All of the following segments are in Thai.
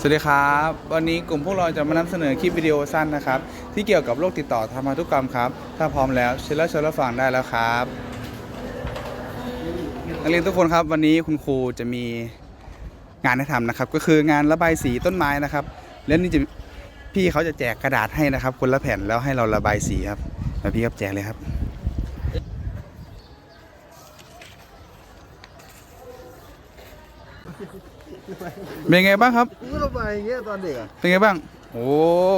สวัสดีครับ วันนี้กลุ่มพวกเราจะมานำเสนอคลิปวิดีโอสั้นนะครับ ที่เกี่ยวกับโรคติดต่อทางพันธุกรรมครับ ถ้าพร้อมแล้วเชิญรับชมรับฟังได้แล้วครับนักเรียนทุกคนครับวันนี้คุณครูจะมีงานให้ทำนะครับ ก็คืองานระบายสีต้นไม้นะครับ แล้วนี่จะพี่เขาจะแจกกระดาษให้นะครับ คนละแผ่นแล้วให้เราระบายสีครับแล้วพี่ครับแจกเลยครับ เป็นไงบ้างครับกูก็ระบายอย่างเงี้ยตอนเด็กอะเป็นไงบ้าง โอ้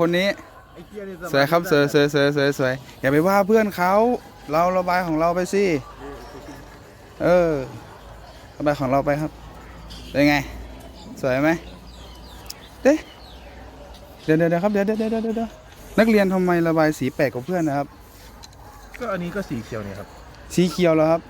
คนนี้ไอ้เกียนี่สวยครับสวยสวยสวยสวยสวยอย่าไปว่าเพื่อนเขาเราระบายของเราไปสิเออระบายของเราไปครับเป็นไง สวยไหมเด้เดี๋ยวเดี๋ยวเดี๋ยวครับเดี๋ยวเดี๋ยวเดี๋ยวเดี๋ยวเดี๋ยวนักเรียนทำไมระบายสีแปลกกว่าเพื่อนนะครับ ก็อันนี้ก็สีเขียวเนี่ยครับ สีเขียวแล้วครับ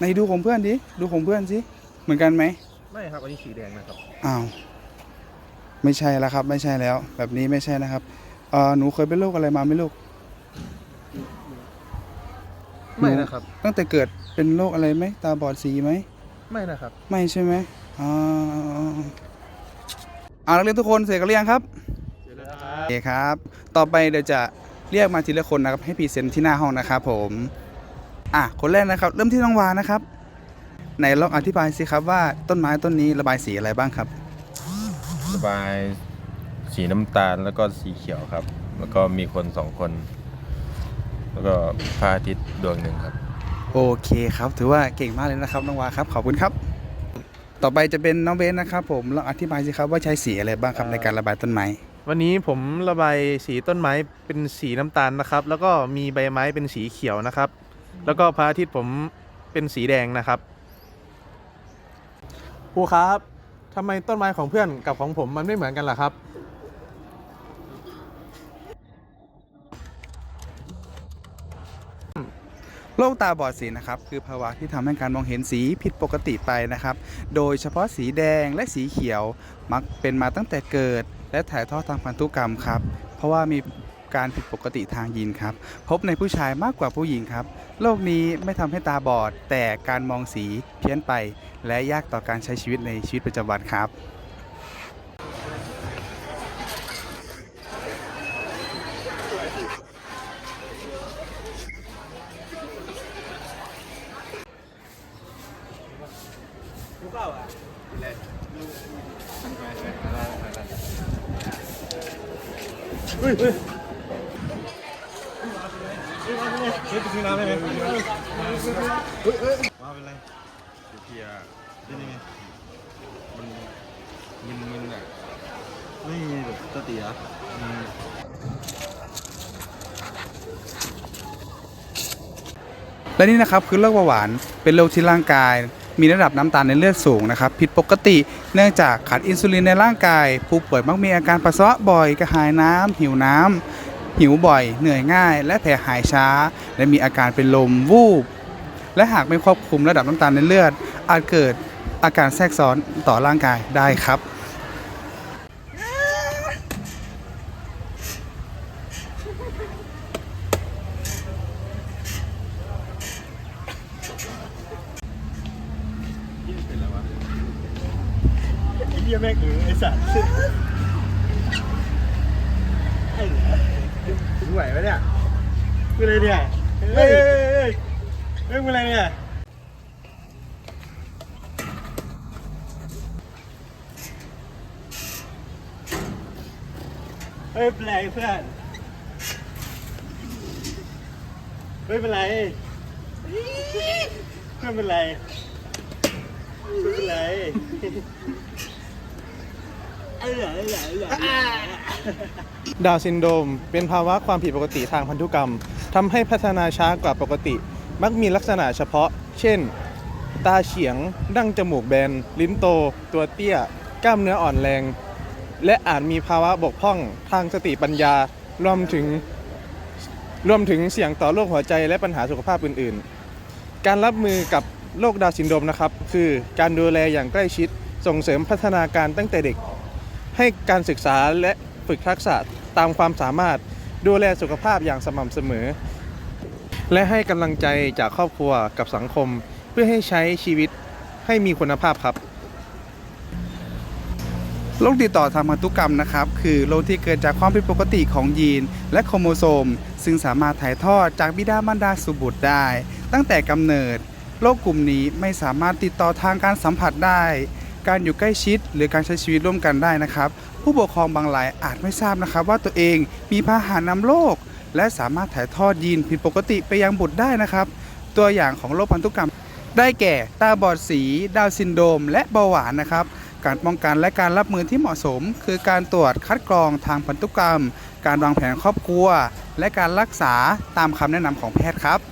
ในดูของเพื่อนดิดูของเพื่อนสิเหมือนกันไหม ไม่ครับอันนี้สีแดงนะครับอ้าวไม่ใช่แล้วครับ ไม่ใช่แล้ว แบบนี้ไม่ใช่นะครับเออหนูเคยเป็นโรคอะไรมาไหม่ลูกไม่นะครับ ตั้งแต่เกิดเป็นโรคอะไรไหมตาบอดสีไหมไม่นะครับ ไม่ใช่ไหมอ่าเอานักเรียนทุกคนเสร็จกันหรือยังครับโอเคครับ ต่อไปเดี๋ยวจะเรียกมาทีละคนนะครับให้พรีเซนต์ที่หน้าห้องนะครับผม อะคนแรกนะครับ เริ่มที่น้องวานะครับ ไหนลองอธิบายสิครับว่าต้นไม้ต้นนี้ระบายสีอะไรบ้างครับ ระบายสีน้ำตาลแล้วก็สีเขียวครับ แล้วก็มีคนสองคน แล้วก็พระอาทิตย์ดวงหนึ่งครับ โอเคครับ ถือว่าเก่งมากเลยนะครับน้องวาครับขอบคุณครับ ต่อไปจะเป็นน้องเบนนะครับ ผมลองอธิบายสิครับว่าใช้สีอะไรบ้างครับในการระบายต้นไม้วันนี้ผมระบายสีต้นไม้เป็นสีน้ำตาลนะครับ แล้วก็มีใบไม้เป็นสีเขียวนะครับ แล้วก็พระอาทิตย์ผมเป็นสีแดงนะครับ ครูครับทำไมต้นไม้ของเพื่อนกับของผมมันไม่เหมือนกันล่ะครับ โรคตาบอดสีนะครับ คือภาวะที่ทำให้การมองเห็นสีผิดปกติไปนะครับ โดยเฉพาะสีแดงและสีเขียวมักเป็นมาตั้งแต่เกิด และถ่ายทอดทางพันธุกรรมครับ เพราะว่ามี การผิดปกติทางยีนครับ พบในผู้ชายมากกว่าผู้หญิงครับ โรคนี้ไม่ทำให้ตาบอด แต่การมองสีเพี้ยนไป และยากต่อการใช้ชีวิตในชีวิตประจำวันครับว่าเป็ ซื้อไปซื้อน้ำได้ไหมเฮ้ยเฮ้ยมาเป็นไรเพียเป็นยังไงมันมึนมึนอะไม่มีแบบสติอะและนี่นะครับคือโรคเบาหวานเป็นโรคที่ร่างกาย มีระดับน้ำตาลในเลือดสูงนะครับผิดปกติเนื่องจากขาดอินซูลินในร่างกาย ผู้ป่วยมักมีอาการปัสสาวะบ่อยกระหายน้ำหิวน้ำ หิวบ่อย เหนื่อยง่าย และแผลหายช้า และมีอาการเป็นลมวูบ และหากไม่ควบคุมระดับน้ำตาลในเลือด อาจเกิดอาการแทรกซ้อนต่อร่างกายได้ครับไอ้เหี้ยแม่งเออไอ้สัตว์ถึง ไหวไหมเนี่ยเป็นไรเนี่ยเฮ้ยเฮ้ยเฮ้ยเฮ้ยเป็นไรเนี่ยเฮ้ยเป็นไรเพื่อนเฮ้ยเป็นไรเพื่อนเป็นไรเพื่อนเป็นไร ดาวซินโดมเป็นภาวะความผิดปกติทางพันธุกรรมทำให้พัฒนาช้ากว่าปกติ มักมีลักษณะเฉพาะ เช่น ตาเฉียง ดั้งจมูกแบน ลิ้นโต ตัวเตี้ย กล้ามเนื้ออ่อนแรง และอาจมีภาวะบกพร่องทางสติปัญญา รวมถึง รวมถึงเสี่ยงต่อโรคหัวใจและปัญหาสุขภาพอื่น ๆ การรับมือกับโรคดาวซินโดมนะครับ คือการดูแลอย่างใกล้ชิด ส่งเสริมพัฒนาการตั้งแต่เด็ก ให้การศึกษาและฝึกทักษะตามความสามารถดูแลสุขภาพอย่างสม่ำเสมอ และให้กำลังใจจากครอบครัวกับสังคม เพื่อให้ใช้ชีวิตให้มีคุณภาพครับโรคติดต่อทางพันธุกรรมนะครับ คือโรคที่เกิดจากความผิดปกติของยีน และโครโมโซม ซึ่งสามารถถ่ายทอดจากบิดามารดาสู่บุตรได้ ตั้งแต่กำเนิดโรคกลุ่มนี้ไม่สามารถติดต่อทางการสัมผัสได้ การอยู่ใกล้ชิด หรือการใช้ชีวิตร่วมกันได้นะครับ ผู้ปกครองบางรายอาจไม่ทราบนะครับว่าตัวเองมีพาหะนำโรคและสามารถถ่ายทอดยีนผิดปกติไปยังบุตรได้นะครับ ตัวอย่างของโรคพันธุกรรม ได้แก่ตาบอดสี ดาวซินโดม และเบาหวานนะครับ การป้องกันและการรับมือที่เหมาะสม คือการตรวจคัดกรองทางพันธุกรรม การวางแผนครอบครัว และการรักษาตามคำแนะนำของแพทย์ครับ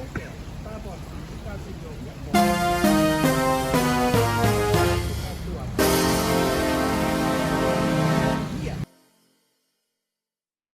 Okay, five boxes, you got to go.